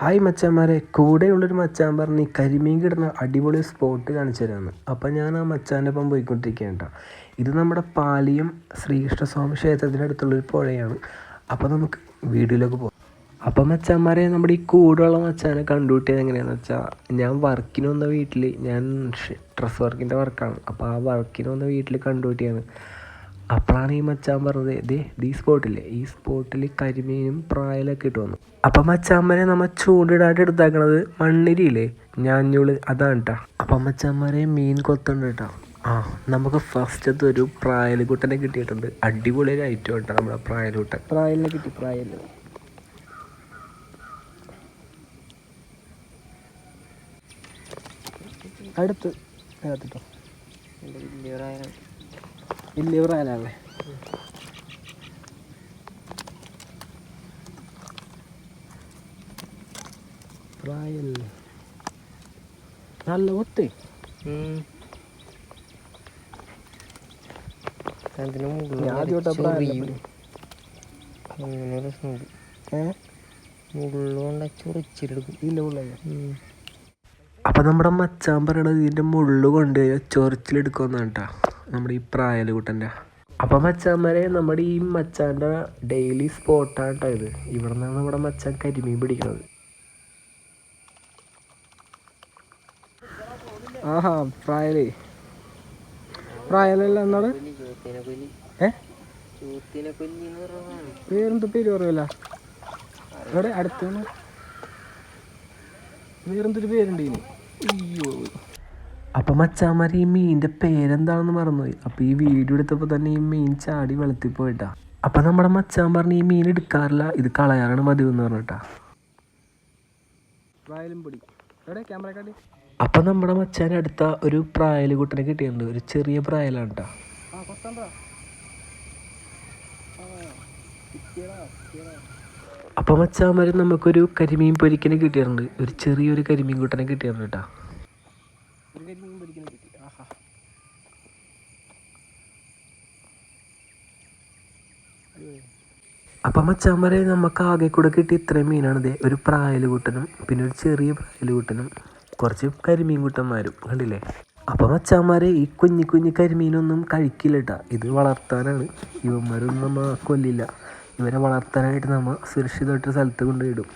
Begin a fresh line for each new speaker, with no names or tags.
Hi മച്ചാന്മാരെ. കൂടെയുള്ളൊരു മച്ചാൻ പറഞ്ഞ് കരിമീൻ കിടന്ന അടിപൊളി സ്പോട്ട് കാണിച്ചു തരാമെന്ന് അപ്പം ഞാൻ ആ മച്ചാന്റെ ഒപ്പം പോയിക്കൊണ്ടിരിക്കുകയാണ് ട്ടോ. ഇത് നമ്മുടെ പാലിയം ശ്രീകൃഷ്ണസ്വാമി ക്ഷേത്രത്തിന്റെ അടുത്തുള്ളൊരു പുഴയാണ്. അപ്പോൾ നമുക്ക് വീഡിയോയിലേക്ക് പോകാം. അപ്പം മച്ചാന്മാരെ നമ്മുടെ ഈ കൂടുള്ള മച്ചാനെ കണ്ടുപിട്ടിയത് എങ്ങനെയാണെന്ന് വെച്ചാൽ ഞാൻ വർക്കിന് വന്ന വീട്ടിൽ ഞാൻ ഡ്രസ് വർക്കിന്റെ വർക്കാണ് അപ്പോൾ ആ വർക്കിന് വന്ന വീട്ടിൽ കണ്ടുപിട്ടിയാണ് അപ്പോഴാണ് ഈ മച്ചാൻ പറഞ്ഞത് ദേ ഈ സ്പോട്ടില്ലേ ഈ സ്പോട്ടിൽ കരിമീനും പ്രായലൊക്കെ ഇട്ട് വന്നു. അപ്പം മച്ചാമ്മനെ നമ്മൾ ചൂണ്ടിടായിട്ട് എടുത്താക്കണത് മണ്ണിരിയില്ലേ? ഞാഞ്ഞൂൾ അതാണ് കേട്ടോ അപ്പം മച്ചാമ്മരെ മീൻ കൊത്തുണ്ട് കേട്ടോ ആ നമുക്ക് ഫസ്റ്റത്തെ ഒരു പ്രായലുകുട്ടനെ കിട്ടിയിട്ടുണ്ട്. അടിപൊളി ഒരു ഐറ്റം കേട്ടോ നമ്മുടെ പ്രായലുകുട്ടൻ പ്രായലിനെ കിട്ടി പ്രായൽ അടുത്ത് അകത്തിട്ടോ? പ്രായലല്ലേ പ്രായല്ലേ? നല്ല ഒത്ത് അപ്പം നമ്മുടെ മച്ചാൻ പറയണത് ഇതിന്റെ മുള്ളു കൊണ്ട് ചൊറിച്ചിലെടുക്കുമെന്നാണ് കേട്ടോ നമ്മുടെ ഈ പ്രായൽ കൂട്ടന്റെ അപ്പം മച്ചാന്മാരെ നമ്മുടെ ഈ മച്ചാന്റെ ഡെയിലി സ്പോട്ടാണ് കേട്ടോ ഇത്. ഇവിടെ നിന്നാണ് നമ്മുടെ മച്ചാൻ കരിമീൻ പിടിക്കുന്നത്. ആഹാ പ്രായലേ. പ്രായലല്ല എന്നാണ്? ഏ? വേറെന്ത് പേര് പറയല്ല അവിടെ അടുത്താണ്. വേറെന്തൊരു പേരുണ്ട് ഇനി അയ്യോ. അപ്പം മച്ചാമാർ ഈ മീനിന്റെ പേരെന്താണെന്ന് മറന്നുപോയി. അപ്പോൾ ഈ വീഡിയോ എടുത്തപ്പോൾ തന്നെ ഈ മീൻ ചാടി വെളുത്തി പോയിട്ടാ. അപ്പം നമ്മുടെ മച്ചാൻ പറഞ്ഞ് ഈ മീൻ എടുക്കാറില്ല ഇത് കളയാറാണ് പതിവ് എന്ന് പറഞ്ഞിട്ടാ അപ്പം നമ്മുടെ മച്ചാൻ അടുത്ത ഒരു പ്രായൽ കുട്ടനെ കിട്ടിയിട്ടുണ്ട്. ഒരു ചെറിയ പ്രായലാണ് കേട്ടോ അപ്പം മച്ചാന്മാർ നമുക്കൊരു കരിമീൻ പൊരിക്കനെ കിട്ടിയിട്ടുണ്ട്. ഒരു ചെറിയൊരു കരിമീൻ കുട്ടനെ കിട്ടിയിട്ടുണ്ട് കേട്ടോ കരിമീൻ പൊരിക്കനെ കിട്ടി. ആഹാ. അപ്പം മച്ചാന്മാരെ നമുക്ക് ആകെ കൂടെ കിട്ടിയ ഇത്രയും മീനാണ് ഇതേ ഒരു പ്രായലുകൂട്ടനും പിന്നെ ഒരു ചെറിയ പ്രായലുകൂട്ടനും കുറച്ച് കരിമീൻ കൂട്ടന്മാരും കണ്ടില്ലേ? അപ്പം മച്ചാന്മാരെ ഈ കുഞ്ഞി കുഞ്ഞി കരിമീനൊന്നും കഴിക്കില്ല കേട്ടോ ഇത് വളർത്താനാണ്. ഇവന്മാരൊന്നും നമ്മൾ കൊല്ലില്ല. ഇവരെ വളർത്താനായിട്ട് നമ്മൾ സുരക്ഷിതമായിട്ടൊരു സ്ഥലത്ത് കൊണ്ടുപോയിടും